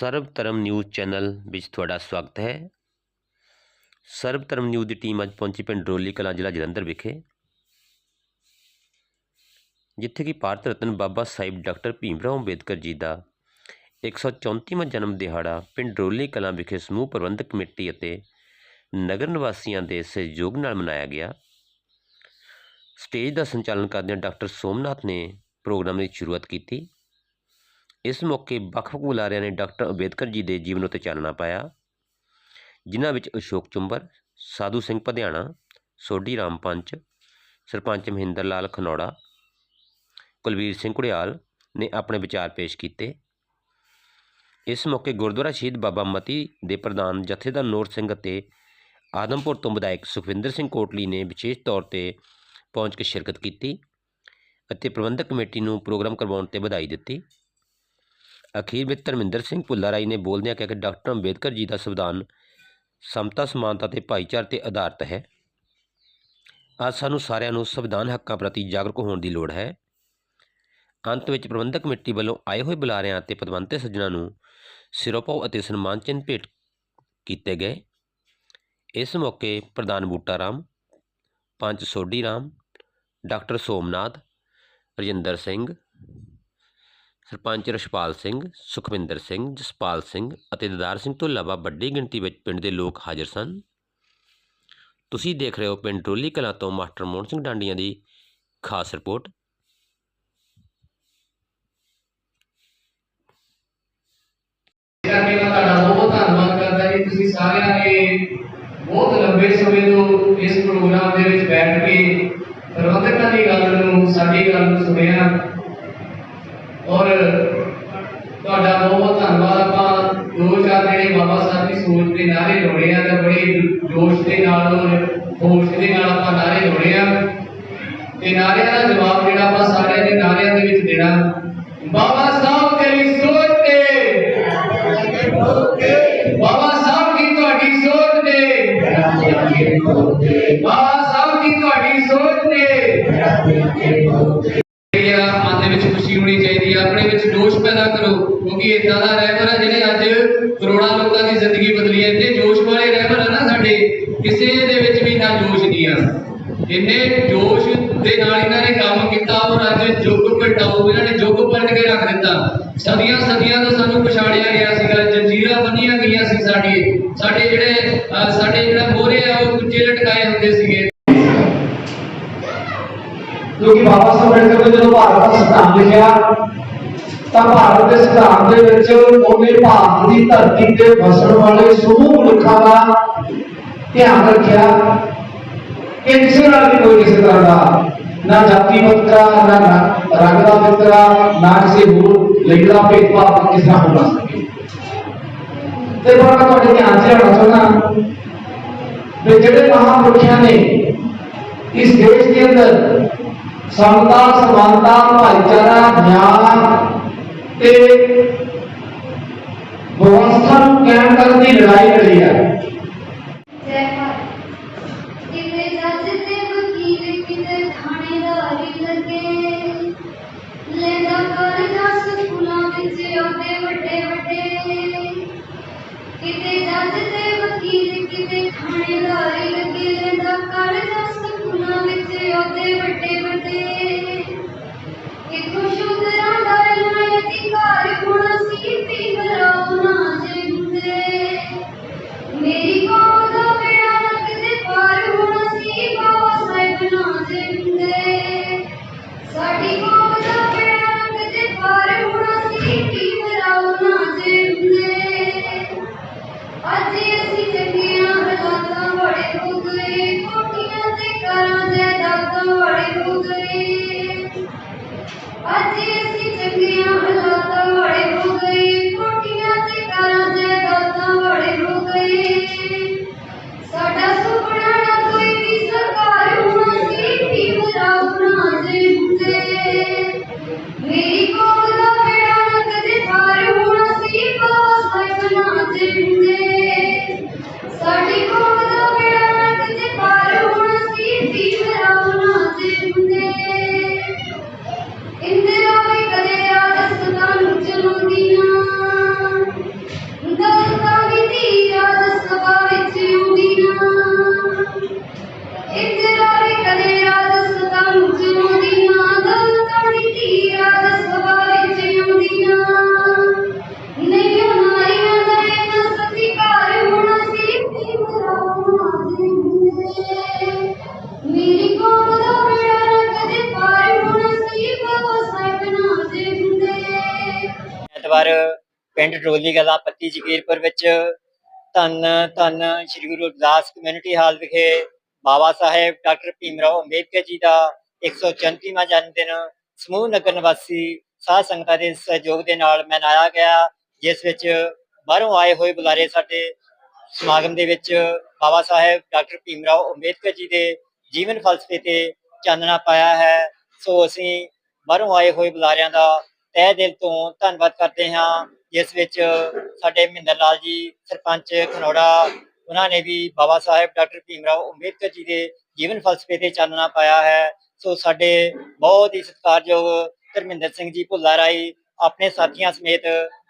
ਸਰਬ ਧਰਮ news channel ਵਿੱਚ ਤੁਹਾਡਾ ਸਵਾਗਤ ਹੈ। ਸਰਬ ਧਰਮ ਨਿਊਜ਼ ਦੀ ਟੀਮ ਅੱਜ ਪਹੁੰਚੀ ਪਿੰਡ ਰੋਲੀ ਕਲਾਂ ਜ਼ਿਲ੍ਹਾ ਜਲੰਧਰ ਵਿਖੇ। ਜਿੱਥੇ ਕਿ ਭਾਰਤ ਰਤਨ ਬਾਬਾ ਸਾਹਿਬ ਡਾਕਟਰ ਭੀਮ ਰਾਓ ਅੰਬੇਦਕਰ ਜੀ ਦਾ 134ਵਾਂ ਜਨਮ ਦਿਹਾੜਾ ਪਿੰਡ ਰੋਲੀ ਕਲਾਂ ਵਿਖੇ ਸਮੂਹ ਪ੍ਰਬੰਧਕ ਕਮੇਟੀ ਅਤੇ ਨਗਰ ਨਿਵਾਸੀਆਂ ਦੇ ਸਹਿਯੋਗ ਨਾਲ ਮਨਾਇਆ ਗਿਆ। ਸਟੇਜ ਦਾ ਸੰਚਾਲਨ ਕਰਦਿਆਂ ਡਾਕਟਰ ਸੋਮਨਾਥ ਨੇ ਪ੍ਰੋਗਰਾਮ ਦੀ ਸ਼ੁਰੂਆਤ ਕੀਤੀ। ਇਸ ਮੌਕੇ ਵੱਖ-ਵੱਖ ਬੁਲਾਰਿਆਂ ਨੇ ਡਾਕਟਰ ਅੰਬੇਦਕਰ ਜੀ ਦੇ ਜੀਵਨ ਉੱਤੇ ਚਾਨਣਾ ਪਾਇਆ, ਜਿਨ੍ਹਾਂ ਵਿੱਚ ਅਸ਼ੋਕ ਚੁੰਬਰ, ਸਾਧੂ ਸਿੰਘ ਪਧਿਆਣਾ, ਸੋਢੀ ਰਾਮ ਪੰਚ, ਸਰਪੰਚ ਮਹਿੰਦਰ ਲਾਲ ਖਨੌੜਾ, ਕੁਲਵੀਰ ਸਿੰਘ ਕੁੜਿਆਲ ਨੇ ਆਪਣੇ ਵਿਚਾਰ ਪੇਸ਼ ਕੀਤੇ। ਇਸ ਮੌਕੇ ਗੁਰਦੁਆਰਾ ਸ਼ਹੀਦ ਬਾਬਾ ਮਤੀ ਦੇ ਪ੍ਰਧਾਨ ਜਥੇਦਾਰ ਨੂਰ ਸਿੰਘ ਅਤੇ ਆਦਮਪੁਰ ਤੋਂ ਵਿਧਾਇਕ ਸੁਖਵਿੰਦਰ ਸਿੰਘ ਕੋਟਲੀ ਨੇ ਵਿਸ਼ੇਸ਼ ਤੌਰ ਤੇ ਪਹੁੰਚ ਕੇ ਸ਼ਿਰਕਤ ਕੀਤੀ ਅਤੇ ਪ੍ਰਬੰਧਕ ਕਮੇਟੀ ਨੂੰ ਪ੍ਰੋਗਰਾਮ ਕਰਵਾਉਣ ਤੇ ਵਧਾਈ ਦਿੱਤੀ। ਅਖੀਰ ਵਿੱਚ ਧਰਮਿੰਦਰ ਸਿੰਘ ਭੁੱਲਾਰਾਈ ਨੇ ਬੋਲਦਿਆਂ ਕਿਹਾ ਕਿ ਡਾਕਟਰ ਅੰਬੇਦਕਰ ਜੀ ਦਾ ਸੰਵਿਧਾਨ ਸਮਤਾ, ਸਮਾਨਤਾ ਤੇ ਭਾਈਚਾਰੇ ਤੇ ਆਧਾਰਿਤ ਹੈ। ਅੱਜ ਸਾਨੂੰ ਸਾਰਿਆਂ ਨੂੰ ਸੰਵਿਧਾਨ ਹੱਕਾਂ ਪ੍ਰਤੀ ਜਾਗਰੂਕ ਹੋਣ ਦੀ ਲੋੜ ਹੈ। ਅੰਤ ਵਿੱਚ ਪ੍ਰਬੰਧਕ ਕਮੇਟੀ ਵੱਲੋਂ ਆਏ ਹੋਏ ਬੁਲਾਰਿਆਂ ਅਤੇ ਪਦਵੰਤੇ ਸੱਜਣਾਂ ਨੂੰ ਸਿਰੋਪਾਓ ਅਤੇ ਸਨਮਾਨ ਚਿੰਨ੍ਹ ਭੇਟ ਕੀਤੇ ਗਏ। ਇਸ ਮੌਕੇ ਪ੍ਰਧਾਨ ਬੂਟਾ ਰਾਮ, ਪੰਚ ਸੋਢੀ ਰਾਮ, ਡਾਕਟਰ ਸੋਮਨਾਥ, ਰਜਿੰਦਰ ਸਿੰਘ ਸਰਪੰਚ ਰਸ਼ਪਾਲ ਸਿੰਘ, ਸੁਖਵਿੰਦਰ ਸਿੰਘ, ਜਸਪਾਲ ਸਿੰਘ ਅਤੇ ਦਦਾਰ ਸਿੰਘ ਤੋਂ ਇਲਾਵਾ ਵੱਡੀ ਗਿਣਤੀ ਵਿੱਚ ਪਿੰਡ ਦੇ ਲੋਕ ਹਾਜ਼ਰ ਸਨ। ਤੁਸੀਂ ਦੇਖ ਰਹੇ ਹੋ ਪਿੰਡ ਟੋਲੀ ਕਲਾਂ ਤੋਂ ਮਾਸਟਰ ਮੋਹਨ ਸਿੰਘ ਡਾਂਡੀਆਂ ਦੀ ਖਾਸ ਰਿਪੋਰਟ। ਮੈਂ ਤੁਹਾਡਾ ਬਹੁਤ ਧੰਨਵਾਦ ਕਰਦਾ ਜੀ। ਤੁਸੀਂ ਸਾਰਿਆਂ ਨੇ ਬਹੁਤ ਲੰਬੇ ਸਮੇਂ ਤੋਂ ਇਸ ਪ੍ਰੋਗਰਾਮ ਦੇ ਵਿੱਚ ਬੈਠ ਕੇ ਪ੍ਰਬੰਧਕਾਂ ਦੀ ਗੱਲ ਨੂੰ, ਸਾਡੀ ਗੱਲ ਨੂੰ ਸੁਣਿਆ। ਔਰ ਤੁਹਾਡਾ ਬਹੁਤ ਬਹੁਤ ਧੰਨਵਾਦ। ਆਪਾਂ ਦੋ ਚਾਰ ਜਿਹੜੇ ਬਾਬਾ ਸਾਹਿਬ ਦੀ ਸੋਚ ਦੇ ਨਾਰੇ ਲਾਉਣੇ ਆ ਤਾਂ ਬੜੇ ਜੋਸ਼ ਦੇ ਨਾਲ ਔਰ ਹੋਸ਼ ਦੇ ਨਾਲ ਆਪਾਂ ਨਾਰੇ ਲਾਉਣੇ ਆ। ਤੇ ਨਾਰਿਆਂ ਦਾ ਜਵਾਬ ਜਿਹੜਾ ਆਪਾਂ ਸਾਰਿਆਂ ਦੇ ਨਾਰਿਆਂ ਦੇ ਵਿੱਚ ਦੇਣਾ। ਬਾਬਾ ਸਾਹਿਬ ਤੇਰੀ ਸੋਚ ਤੇ। ਬਾਬਾ ਸਾਹਿਬ ਦੀ ਤੁਹਾਡੀ ਸੋਚ ਤੇ। ਬਾਬਾ ਸਾਹਿਬ ਦੀ ਤੁਹਾਡੀ ਸੋਚ ਤੇ। ਵਿੱਚ ਖੁਸ਼ੀ ਹੋਣੀ ਚਾਹੀਦੀ ਆ, ਆਪਣੇ ਵਿੱਚ ਜੋਸ਼ ਪੈਦਾ ਕਰੋ, ਕਿਉਂਕਿ ਇਦਾਂ ਦਾ ਰਹਿਬਰ ਆ ਜਿਹੜੇ ਅੱਜ ਕਰੋੜਾਂ ਲੋਕਾਂ ਦੀ ਜ਼ਿੰਦਗੀ ਬਦਲੀ ਹੈ ਤੇ ਜੋਸ਼ ਵਾਲੇ ਰਹਿਬਰ ਆ ਨਾ ਸਾਡੇ, ਕਿਸੇ ਦੇ ਵਿੱਚ ਵੀ ਨਾ ਜੋਸ਼ ਨਹੀਂ ਆ। ਇੰਨੇ ਜੋਸ਼ ਦੇ ਨਾਲ ਇਹਨਾਂ ਨੇ ਕੰਮ ਕੀਤਾ, ਔਰ ਅੱਜ ਜੁਗ ਪਲਟਾਓ, ਇਹਨਾਂ ਨੇ ਜੁਗ ਪਲਟ ਕੇ ਰੱਖ ਦਿੱਤਾ। ਸਦੀਆਂ ਸਦੀਆਂ ਤੋਂ ਸਾਨੂੰ ਪਛਾੜਿਆ ਗਿਆ ਸੀਗਾ, ਜੰਜੀਰਾਂ ਬੰਨੀਆਂ ਗਈਆਂ ਸੀ ਸਾਡੀ ਸਾਡੇ ਜਿਹੜੇ ਸਾਡੇ ਜਿਹੜਾ ਮੋਹਰੇ ਆ, ਉਹ ਉੱਚੇ ਲਟਕਾਏ ਹੁੰਦੇ ਸੀਗੇ। ਕਿਉਂਕਿ ਬਾਬਾ ਸਾਹਿਬ ਅੰਬੇਡਕਰ ਨੇ ਜਦੋਂ ਭਾਰਤ ਦਾ ਸੰਵਿਧਾਨ ਲਿਖਿਆ, ਤਾਂ ਭਾਰਤ ਦੇ ਸੰਵਿਧਾਨ ਦੇ ਵਿੱਚ ਉਹਨੇ ਭਾਰਤ ਦੀ ਧਰਤੀ ਤੇ ਵਸਣ ਵਾਲੇ ਸਮੂਹ ਮਨੁੱਖਾਂ ਦਾ ਧਿਆਨ ਰੱਖਿਆ। ਕਿ ਕਿਸੇ ਨਾਲ ਵੀ ਕੋਈ ਕਿਸੇ ਤਰ੍ਹਾਂ ਦਾ ਨਾ ਜਾਤੀ ਵਿਤਕਰਾ ਨਾ ਰੰਗ ਦਾ ਵਿਤਕਰਾ ਨਾ ਕਿਸੇ ਹੋਰ ਲਿੰਗਦਾ ਭੇਦਭਾਵ ਕਿਸੇ ਨਾਲ ਹੋ ਸਕੇ। ਤੇ ਪਰ ਮੈਂ ਤੁਹਾਡੇ ਧਿਆਨ 'ਚ ਲਿਆਉਣਾ ਚਾਹੁੰਦਾ ਵੀ ਜਿਹੜੇ ਮਹਾਂਪੁਰਖਾਂ ਨੇ ਇਸ ਦੇਸ਼ ਦੇ ਅੰਦਰ ਸਮਤਾ ਸਮਾਨਤਾ ਭਾਈਚਾਰਾ ਗਿਆਨ ਤੇ ਵਿਵਸਥਾ ਨੂੰ ਕਾਇਮ ਕਰਨ ਦੀ ਲੜਾਈ ਲੜੀ ਹੈ। ਕਿਤੇ ਜੱਜ ਤੇ ਵਕੀਲ ਕਿਤੇ ਥਾਣੇਦਾਰੀ ਲੱਗੇ? ਲੈਂਦਾ ਕਾਲਜਾਂ കുശുങ്കരാന്തരനായ തിങ്കാരു ਪਿੰਡ ਡੋਲੀ ਕਲਾਂ ਪੱਤੀ ਜਗੀਰਪੁਰ ਵਿੱਚ ਧੰਨ ਧੰਨ ਸ੍ਰੀ ਗੁਰੂ ਰਵਿਦਾਸ ਕਮਿਊਨਿਟੀ ਹਾਲ ਵਿਖੇ ਬਾਬਾ ਸਾਹਿਬ ਡਾਕਟਰ ਭੀਮਰਾਓ ਅੰਬੇਦਕਰ ਜੀ ਦਾ 134ਵਾਂ ਜਨਮ ਦਿਨ ਸਮੂਹ ਨਗਰ ਨਿਵਾਸੀ ਸਾਧ ਸੰਗਤਾਂ ਦੇ ਸਹਿਯੋਗ ਦੇ ਨਾਲ ਮਨਾਇਆ ਗਿਆ, ਜਿਸ ਵਿੱਚ ਬਾਹਰੋਂ ਆਏ ਹੋਏ ਬੁਲਾਰੇ ਸਾਡੇ ਸਮਾਗਮ ਦੇ ਵਿੱਚ ਬਾਬਾ ਸਾਹਿਬ ਡਾਕਟਰ ਭੀਮ ਰਾਓ ਅੰਬੇਦਕਰ ਜੀ ਦੇ ਜੀਵਨ ਫਲਸਫੇ ਤੇ ਚਾਨਣਾ ਪਾਇਆ ਹੈ। ਸੋ ਅਸੀਂ ਬਾਹਰੋਂ ਆਏ ਹੋਏ ਬੁਲਾਰਿਆਂ ਦਾ ਤਹਿ ਦਿਲ ਤੋਂ ਧੰਨਵਾਦ ਕਰਦੇ ਹਾਂ। ਜਿਸ ਵਿੱਚ ਸਾਡੇ ਮਹਿੰਦਰ ਲਾਲ ਜੀ, ਸਰਪੰਚ ਖਨੌੜਾ ਉਹਨਾਂ ਨੇ ਵੀ ਬਾਬਾ ਸਾਹਿਬ, ਡਾਕਟਰ ਭੀਮਰਾਓ ਅੰਬੇਦਕਰ ਜੀ ਦੇ ਜੀਵਨ ਫਲਸਫੇ ਤੇ ਚਾਨਣਾ ਪਾਇਆ ਹੈ। ਸੋ ਸਾਡੇ ਬਹੁਤ ਹੀ ਸਤਿਕਾਰਯੋਗ ਧਰਮਿੰਦਰ ਸਿੰਘ ਜੀ ਭੁੱਲਾ ਰਾਈ ਆਪਣੇ ਸਾਥੀਆਂ ਸਮੇਤ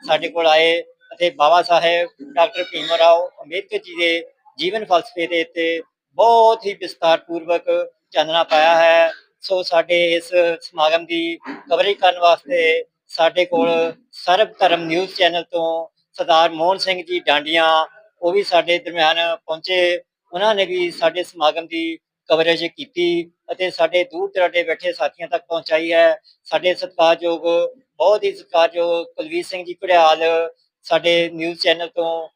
ਸਾਡੇ ਕੋਲ ਆਏ ਅਤੇ ਬਾਬਾ ਸਾਹਿਬ, ਡਾਕਟਰ ਭੀਮਰਾਓ ਅੰਬੇਦਕਰ ਜੀ ਦੇ ਜੀਵਨ ਫਲਸਫੇ ਦੇ ਉੱਤੇ ਬਹੁਤ ਹੀ ਵਿਸਤਾਰਪੂਰਵਕ ਚਾਨਣਾ ਪਾਇਆ ਹੈ। ਸੋ ਸਾਡੇ ਇਸ ਸਮਾਗਮ ਦੀ ਕਵਰੇਜ ਕਰਨ ਵਾਸਤੇ ਸਾਡੇ ਕੋਲ ਸਰਬ ਧਰਮ ਨਿਊਜ਼ ਚੈਨਲ ਤੋਂ ਸਰਦਾਰ ਮੋਹਨ ਸਿੰਘ ਜੀ ਡਾਂਡੀਆਂ, ਉਹ ਵੀ ਸਾਡੇ ਦਰਮਿਆਨ ਪਹੁੰਚੇ। ਉਹਨਾਂ ਨੇ ਵੀ ਸਾਡੇ ਸਮਾਗਮ ਦੀ ਕਵਰੇਜ ਕੀਤੀ ਅਤੇ ਸਾਡੇ ਦੂਰ ਦਰਾਡੇ ਬੈਠੇ ਸਾਥੀਆਂ ਤੱਕ ਪਹੁੰਚਾਈ ਹੈ। ਸਾਡੇ ਸਤਿਕਾਰਯੋਗ, ਬਹੁਤ ਹੀ ਸਤਿਕਾਰਯੋਗ ਕੁਲਵੀਰ ਸਿੰਘ ਜੀ ਘੜਿਆਲ ਸਾਡੇ ਨਿਊਜ਼ ਚੈਨਲ ਤੋਂ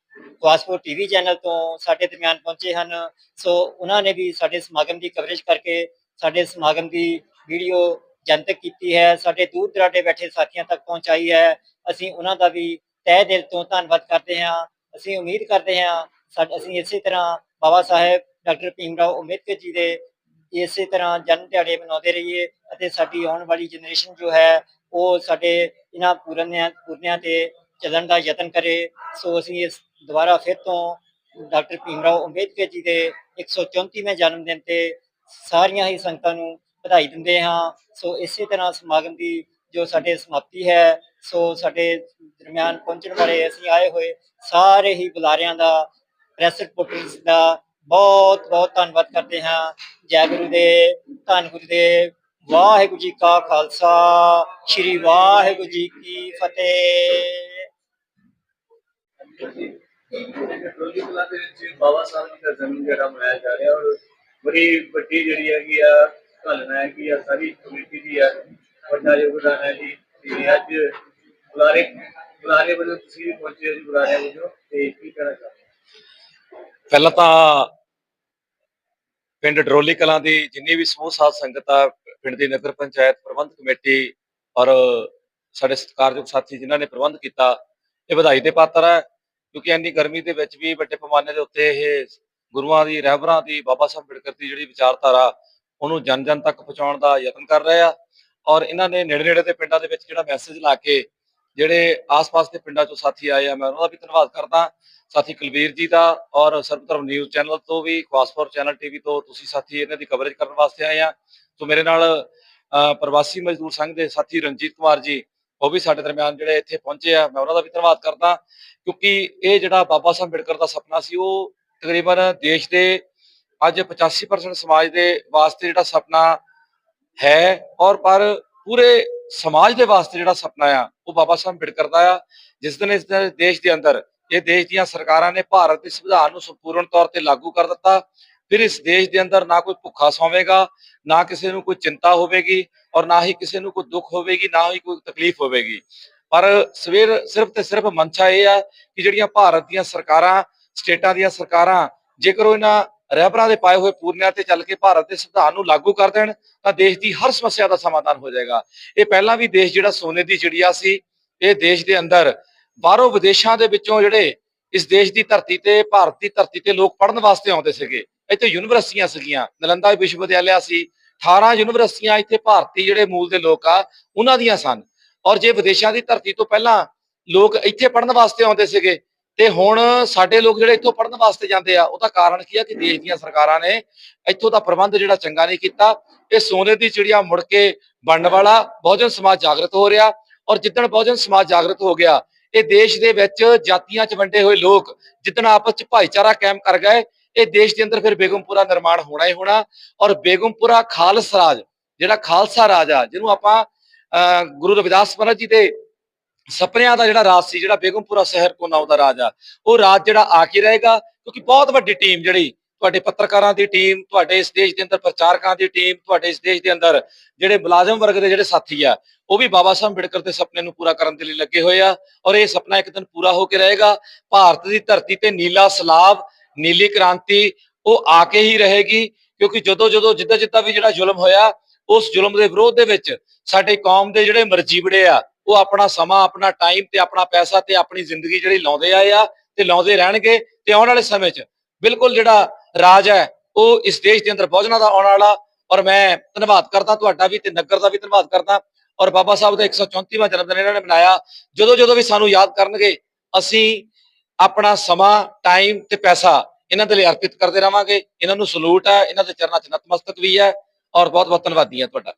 ਵਾਸਪੋ ਟੀਵੀ ਚੈਨਲ ਤੋਂ ਸਾਡੇ ਦਰਮਿਆਨ ਪਹੁੰਚੇ ਹਨ। ਸੋ ਉਹਨਾਂ ਨੇ ਵੀ ਸਾਡੇ ਸਮਾਗਮ ਦੀ ਕਵਰੇਜ ਕਰਕੇ ਸਾਡੇ ਸਮਾਗਮ ਦੀ ਵੀਡੀਓ ਜਨਤਕ ਕੀਤੀ ਹੈ, ਸਾਡੇ ਦੂਰ ਦਰਾਡੇ ਬੈਠੇ ਸਾਥੀਆਂ ਤੱਕ ਪਹੁੰਚਾਈ ਹੈ। ਅਸੀਂ ਉਹਨਾਂ ਦਾ ਵੀ ਤਹਿ ਦਿਲ ਤੋਂ ਧੰਨਵਾਦ ਕਰਦੇ ਹਾਂ। ਅਸੀਂ ਉਮੀਦ ਕਰਦੇ ਹਾਂ ਅਸੀਂ ਇਸੇ ਤਰ੍ਹਾਂ ਬਾਬਾ ਸਾਹਿਬ, ਡਾਕਟਰ ਭੀਮ ਰਾਓ ਅੰਬੇਦਕਰ ਜੀ ਦੇ ਇਸੇ ਤਰ੍ਹਾਂ ਜਨਮ ਦਿਹਾੜੇ ਮਨਾਉਂਦੇ ਰਹੀਏ ਅਤੇ ਸਾਡੀ ਆਉਣ ਵਾਲੀ ਜਨਰੇਸ਼ਨ ਜੋ ਹੈ, ਉਹ ਸਾਡੇ ਇਹਨਾਂ ਪੂਰਨਿਆਂ ਪੂਰਨਿਆਂ ਤੇ ਚੱਲਣ ਦਾ ਯਤਨ ਕਰੇ। ਸੋ ਅਸੀਂ ਇਸ ਦੁਬਾਰਾ ਫਿਰ ਤੋਂ ਡਾਕਟਰ ਭੀਮ ਰਾਓ ਅੰਬੇਦਕਰ ਜੀ ਦੇ 134ਵੇਂ ਜਨਮ ਦਿਨ ਤੇ ਸਾਰੀਆਂ ਹੀ ਸੰਗਤਾਂ ਨੂੰ ਵਧਾਈ ਦਿੰਦੇ ਹਾਂ। ਸੋ ਇਸੇ ਤਰ੍ਹਾਂ ਸਮਾਗਮ ਦੀ ਜੋ ਸਾਡੇ ਸਮਾਪਤੀ ਹੈ, ਸੋ ਸਾਡੇ ਦਰਮਿਆਨ ਪਹੁੰਚਣ ਵਾਲੇ ਅਸੀਂ ਆਏ ਹੋਏ ਸਾਰੇ ਹੀ ਬੁਲਾਰਿਆਂ ਦਾ, ਪ੍ਰੈਸ ਰਿਪੋਰਟਰਸ ਦਾ ਬਹੁਤ ਬਹੁਤ ਧੰਨਵਾਦ ਕਰਦੇ ਹਾਂ। ਜੈ ਗੁਰੂ ਦੇ, ਧੰਨ ਗੁਰੂ ਵਾਹਿਗੁਰੂ ਜੀ ਕਾ ਖਾਲਸਾ, ਸ੍ਰੀ ਵਾਹਿਗੁਰੂ ਜੀ ਕੀ ਫਤਿਹ। ਡੋਲੀ ਕਲਾਂ ਦੇ ਵਿੱਚ ਬਾਬਾ ਸਾਹਿਬ ਜੀ ਦਾ ਜਨਮ ਜਿਹੜਾ ਮਨਾਇਆ ਜਾ ਰਿਹਾ ਔਰ ਬੜੀ ਵੱਡੀ ਜਿਹੜੀ ਹੈਗੀ ਆ ਘਲਣਾ ਹੈਗੀ ਆ ਸਾਰੀ ਕਮੇਟੀ ਦੀ ਆ ਵੱਡਾ ਯੋਗਦਾਨ ਹੈ ਜੀ। ਤੇ ਅੱਜ ਬੁਲਾਰੇ ਬੁਲਾਰੇ ਵਜੋਂ ਤੁਸੀਂ ਵੀ ਪਹੁੰਚੇ ਹੋ ਜੀ ਬੁਲਾਰੇ ਵਜੋਂ ਤੇ ਕੀ ਕਹਿਣਾ ਚਾਹੁੰਦੇ ਪਹਿਲਾਂ ਤਾਂ ਪਿੰਡ ਡਰੋਲੀ ਕਲਾਂ ਦੀ ਜਿੰਨੀ ਵੀ ਸਮੂਹ ਸਾਧ ਸੰਗਤ ਆ, ਪਿੰਡ ਦੀ ਨਗਰ ਪੰਚਾਇਤ ਪ੍ਰਬੰਧ ਕਮੇਟੀ ਔਰ ਸਾਡੇ ਸਤਿਕਾਰਯੋਗ ਸਾਥੀ ਜਿਨ੍ਹਾਂ ਨੇ ਪ੍ਰਬੰਧ ਕੀਤਾ, ਇਹ ਵਧਾਈ ਦੇ ਪਾਤਰ ਹੈ ਕਿਉਂਕਿ ਇੰਨੀ ਗਰਮੀ ਦੇ ਵਿੱਚ ਵੀ ਵੱਡੇ ਪੈਮਾਨੇ ਦੇ ਉੱਤੇ ਇਹ ਗੁਰੂਆਂ ਦੀ, ਰਹਿਬਰਾਂ ਦੀ, ਬਾਬਾ ਸਾਹਿਬ ਅੰਬੇਡਕਰ ਦੀ ਜਿਹੜੀ ਵਿਚਾਰਧਾਰਾ ਉਹਨੂੰ ਜਨ ਜਨ ਤੱਕ ਪਹੁੰਚਾਉਣ ਦਾ ਯਤਨ ਕਰ ਰਹੇ ਆ। ਔਰ ਇਹਨਾਂ ਨੇ ਨੇੜੇ ਨੇੜੇ ਦੇ ਪਿੰਡਾਂ ਦੇ ਵਿੱਚ ਜਿਹੜਾ ਮੈਸੇਜ ਲਾ ਕੇ ਜਿਹੜੇ ਆਸ-ਪਾਸ ਦੇ ਪਿੰਡਾਂ ਚੋਂ ਸਾਥੀ ਆਏ ਆ, ਮੈਂ ਉਹਨਾਂ ਦਾ ਵੀ ਧੰਨਵਾਦ ਕਰਦਾ। ਸਾਥੀ ਕੁਲਵੀਰ ਜੀ ਦਾ ਔਰ ਸਰਬਧਰਮ ਨਿਊਜ਼ ਚੈਨਲ ਤੋਂ ਵੀ ਖਵਾਸਪੁਰ ਚੈਨਲ ਟੀਵੀ ਤੋਂ ਤੁਸੀਂ ਸਾਥੀ ਇਹਨਾਂ ਦੀ ਕਵਰੇਜ ਕਰਨ ਵਾਸਤੇ ਆਏ ਆ। ਸੋ ਮੇਰੇ ਨਾਲ ਪ੍ਰਵਾਸੀ ਮਜ਼ਦੂਰ ਸੰਘ ਦੇ ਸਾਥੀ ਰਣਜੀਤ ਕੁਮਾਰ ਜੀ, ਉਹ ਵੀ ਸਾਡੇ ਦਰਮਿਆਨ ਜਿਹੜੇ ਇੱਥੇ ਪਹੁੰਚੇ ਆ, ਮੈਂ ਉਹਨਾਂ ਦਾ ਵੀ ਧੰਨਵਾਦ ਕਰਦਾ। ਕਿਉਂਕਿ ਇਹ ਜਿਹੜਾ ਬਾਬਾ ਸਾਹਿਬ ਅੰਬੇਡਕਰ ਦਾ ਸੁਪਨਾ ਸੀ, ਉਹ ਤਕਰੀਬਨ ਦੇਸ਼ ਦੇ ਅੱਜ 85% ਸਮਾਜ ਦੇ ਵਾਸਤੇ ਜਿਹੜਾ ਸੁਪਨਾ ਹੈ ਔਰ ਪਰ ਪੂਰੇ ਸਮਾਜ ਦੇ ਵਾਸਤੇ ਜਿਹੜਾ ਸੁਪਨਾ ਆ, ਉਹ ਬਾਬਾ ਸਾਹਿਬ ਅੰਬੇਡਕਰ ਦਾ ਆ, ਜਿਸ ਦਿਨ ਇਸ ਦੇਸ਼ ਦੇ ਅੰਦਰ ਇਹ ਦੇਸ਼ ਦੀਆਂ ਸਰਕਾਰਾਂ ਨੇ ਭਾਰਤ ਦੇ ਸੰਵਿਧਾਨ ਨੂੰ ਸੰਪੂਰਨ ਤੌਰ ਤੇ ਲਾਗੂ ਕਰ ਦਿੱਤਾ, ਫਿਰ ਇਸ ਦੇਸ਼ ਦੇ ਅੰਦਰ ਨਾ ਕੋਈ ਭੁੱਖਾ ਸੌਵੇਗਾ, ਨਾ ਕਿਸੇ ਨੂੰ ਕੋਈ ਚਿੰਤਾ ਹੋਵੇਗੀ ਔਰ ਨਾ ਹੀ ਕਿਸੇ ਨੂੰ ਕੋਈ ਦੁੱਖ ਹੋਵੇਗੀ, ਨਾ ਹੀ ਕੋਈ ਤਕਲੀਫ ਹੋਵੇਗੀ। ਪਰ ਸਵੇਰ ਸਿਰਫ ਤੇ ਸਿਰਫ ਮਨਸ਼ਾ ਇਹ ਆ ਕਿ ਜਿਹੜੀਆਂ ਭਾਰਤ ਦੀਆਂ ਸਰਕਾਰਾਂ, ਸਟੇਟਾਂ ਦੀਆਂ ਸਰਕਾਰਾਂ, ਜੇਕਰ ਉਹ ਇਹਨਾਂ ਰਹਿਬਰਾਂ ਦੇ ਪਾਏ ਹੋਏ ਪੂਰਨਿਆਂ ਤੇ ਚੱਲ ਕੇ ਭਾਰਤ ਦੇ ਸੰਵਿਧਾਨ ਨੂੰ ਲਾਗੂ ਕਰ ਦੇਣ, ਤਾਂ ਦੇਸ਼ ਦੀ ਹਰ ਸਮੱਸਿਆ ਦਾ ਸਮਾਧਾਨ ਹੋ ਜਾਏਗਾ। ਇਹ ਪਹਿਲਾਂ ਵੀ ਦੇਸ਼ ਜਿਹੜਾ ਸੋਨੇ ਦੀ ਚਿੜੀਆ ਸੀ, ਇਹ ਦੇਸ਼ ਦੇ ਅੰਦਰ ਬਾਹਰੋਂ ਵਿਦੇਸ਼ਾਂ ਦੇ ਵਿੱਚੋਂ ਜਿਹੜੇ ਇਸ ਦੇਸ਼ ਦੀ ਧਰਤੀ ਤੇ, ਭਾਰਤ ਦੀ ਧਰਤੀ ਤੇ ਲੋਕ ਪੜ੍ਹਨ ਵਾਸਤੇ ਆਉਂਦੇ ਸੀਗੇ। ਇੱਥੇ ਯੂਨੀਵਰਸਿਟੀਆਂ ਸੀਗੀਆਂ, ਨਲੰਦਾ ਵਿਸ਼ਵ ਵਿਦਿਆਲਿਆ ਸੀ 18 ਯੂਨੀਵਰਸਿਟੀਆਂ ਇੱਥੇ ਭਾਰਤੀ ਜਿਹੜੇ ਮੂਲ ਦੇ ਲੋਕ ਆ, ਉਹਨਾਂ ਦੀਆਂ ਸਨ। ਔਰ ਜੇ ਵਿਦੇਸ਼ਾਂ ਦੀ ਧਰਤੀ ਤੋਂ ਪਹਿਲਾਂ ਲੋਕ ਇੱਥੇ ਪੜ੍ਹਨ ਵਾਸਤੇ ਆਉਂਦੇ ਸੀਗੇ ਤੇ ਹੁਣ ਸਾਡੇ ਲੋਕ ਜਿਹੜੇ ਇੱਥੋਂ ਪੜ੍ਹਨ ਵਾਸਤੇ ਜਾਂਦੇ ਆ ਉਹਦਾ ਕਾਰਨ ਕੀ ਆ ਕਿ ਦੇਸ਼ ਦੀਆਂ ਸਰਕਾਰਾਂ ਨੇ ਇੱਥੋਂ ਦਾ ਪ੍ਰਬੰਧ ਜਿਹੜਾ ਚੰਗਾ ਨਹੀਂ ਕੀਤਾ। ਇਹ ਸੋਨੇ ਦੀ ਚਿੜੀਆ ਮੁੜ ਕੇ ਬਣਨ ਵਾਲਾ ਬਹੁਜਨ ਸਮਾਜ ਜਾਗਰਤ ਹੋ ਰਿਹਾ ਔਰ ਜਿੱਦਣ ਬਹੁਜਨ ਸਮਾਜ ਜਾਗਰਤ ਹੋ ਗਿਆ, ਇਹ ਦੇਸ਼ ਦੇ ਵਿੱਚ ਜਾਤੀਆਂ 'ਚ ਵੰਡੇ ਹੋਏ ਲੋਕ ਜਿੱਦਣ ਆਪਸ 'ਚ ਭਾਈਚਾਰਾ ਕਾਇਮ ਕਰ ਗਏ, ਇਹ ਦੇਸ਼ ਦੇ ਅੰਦਰ ਫਿਰ ਬੇਗਮਪੁਰਾ ਨਿਰਮਾਣ ਹੋਣਾ ਹੀ ਹੋਣਾ ਔਰ ਬੇਗਮਪੁਰਾ ਖਾਲਸਾ ਰਾਜ, ਜਿਹੜਾ ਖਾਲਸਾ ਰਾਜ ਆ, ਜਿਹਨੂੰ ਆਪਾਂ, ਅਹ, ਗੁਰੂ ਰਵਿਦਾਸ ਮਹਾਰਾਜ ਜੀ ਦੇ ਸਪਨਿਆਂ ਦਾ ਜਿਹੜਾ ਰਾਜ ਸੀ, ਜਿਹੜਾ ਬੇਗਮਪੁਰਾ ਸ਼ਹਿਰ ਕੋ ਨਾਮ ਦਾ ਰਾਜ ਆ, ਉਹ ਰਾਜ ਜਿਹੜਾ ਆ ਕੇ ਰਹੇਗਾ, ਕਿਉਂਕਿ ਬਹੁਤ ਵੱਡੀ ਟੀਮ ਜਿਹੜੀ ਤੁਹਾਡੇ ਪੱਤਰਕਾਰਾਂ ਦੀ ਟੀਮ ਤੁਹਾਡੇ ਇਸ ਦੇਸ਼ ਦੇ ਅੰਦਰ ਪ੍ਰਚਾਰਕਾਂ ਦੀ ਟੀਮ ਤੁਹਾਡੇ ਇਸ ਦੇਸ਼ ਦੇ ਅੰਦਰ ਜਿਹੜੇ ਮੁਲਾਜ਼ਮ ਵਰਗ ਦੇ ਜਿਹੜੇ ਸਾਥੀ ਆ, ਉਹ ਵੀ ਬਾਬਾ ਸਾਹਿਬ ਅੰਬੇਡਕਰ ਦੇ ਸੁਪਨੇ ਨੂੰ ਪੂਰਾ ਕਰਨ ਦੇ ਲਈ ਲੱਗੇ ਹੋਏ ਆ ਔਰ ਇਹ ਸੁਪਨਾ ਇੱਕ ਦਿਨ ਪੂਰਾ ਹੋ ਕੇ ਰਹੇਗਾ। ਭਾਰਤ ਦੀ ਧਰਤੀ ਤੇ ਨੀਲਾ ਸਲਾਬ, ਨੀਲੀ ਕ੍ਰਾਂਤੀ, ਉਹ ਆ ਕੇ ਹੀ ਰਹੇਗੀ, ਕਿਉਂਕਿ ਜਦੋਂ ਜਦੋਂ, ਜਿੱਦਾਂ ਜਿੱਦਾਂ ਵੀ ਜਿਹੜਾ ਜ਼ੁਲਮ ਹੋਇਆ, ਉਸ ਜ਼ੁਲਮ ਦੇ ਵਿਰੋਧ ਦੇ ਵਿੱਚ ਸਾਡੇ ਕੌਮ ਦੇ ਜਿਹੜੇ ਮਰਜੀਵੜੇ ਆ ਉਹ ਆਪਣਾ ਸਮਾਂ, ਆਪਣਾ ਟਾਈਮ ਤੇ, ਆਪਣਾ ਪੈਸਾ ਤੇ ਆਪਣੀ ਜ਼ਿੰਦਗੀ ਜਿਹੜੀ ਲਾਉਂਦੇ ਆਏ ਆ ਤੇ ਲਾਉਂਦੇ ਰਹਿਣਗੇ ਤੇ ਆਉਣ ਵਾਲੇ ਸਮੇਂ 'ਚ ਬਿਲਕੁਲ ਜਿਹੜਾ ਰਾਜ ਹੈ, ਉਹ ਇਸ ਦੇਸ਼ ਦੇ ਅੰਦਰ ਪਹੁੰਚਣਾ ਦਾ ਆਉਣ ਵਾਲਾ ਔਰ ਮੈਂ ਧੰਨਵਾਦ ਕਰਦਾ ਤੁਹਾਡਾ ਵੀ ਤੇ ਨਗਰ ਦਾ ਵੀ ਧੰਨਵਾਦ ਕਰਦਾ ਔਰ ਬਾਬਾ ਸਾਹਿਬ ਦਾ 134ਵਾਂ ਜਨਮ ਦਿਨ ਇਹਨਾਂ ਨੇ ਮਨਾਇਆ। ਜਦੋਂ ਜਦੋਂ ਵੀ ਸਾਨੂੰ ਯਾਦ ਕਰਨਗੇ, ਅਸੀਂ ਆਪਣਾ ਸਮਾਂ ਟਾਈਮ ਤੇ ਪੈਸਾ ਇਹਨਾਂ ਦੇ ਲਈ ਅਰਪਿਤ ਕਰਦੇ ਰਵਾਂਗੇ। ਇਹਨਾਂ ਨੂੰ ਸਲੂਟ ਹੈ, ਇਹਨਾਂ ਦੇ ਚਰਨਾਂ 'ਚ ਨਤਮਸਤਕ ਵੀ ਹੈ ਔਰ ਬਹੁਤ ਬਹੁਤ ਧੰਨਵਾਦੀ ਹਾਂ ਤੁਹਾਡਾ।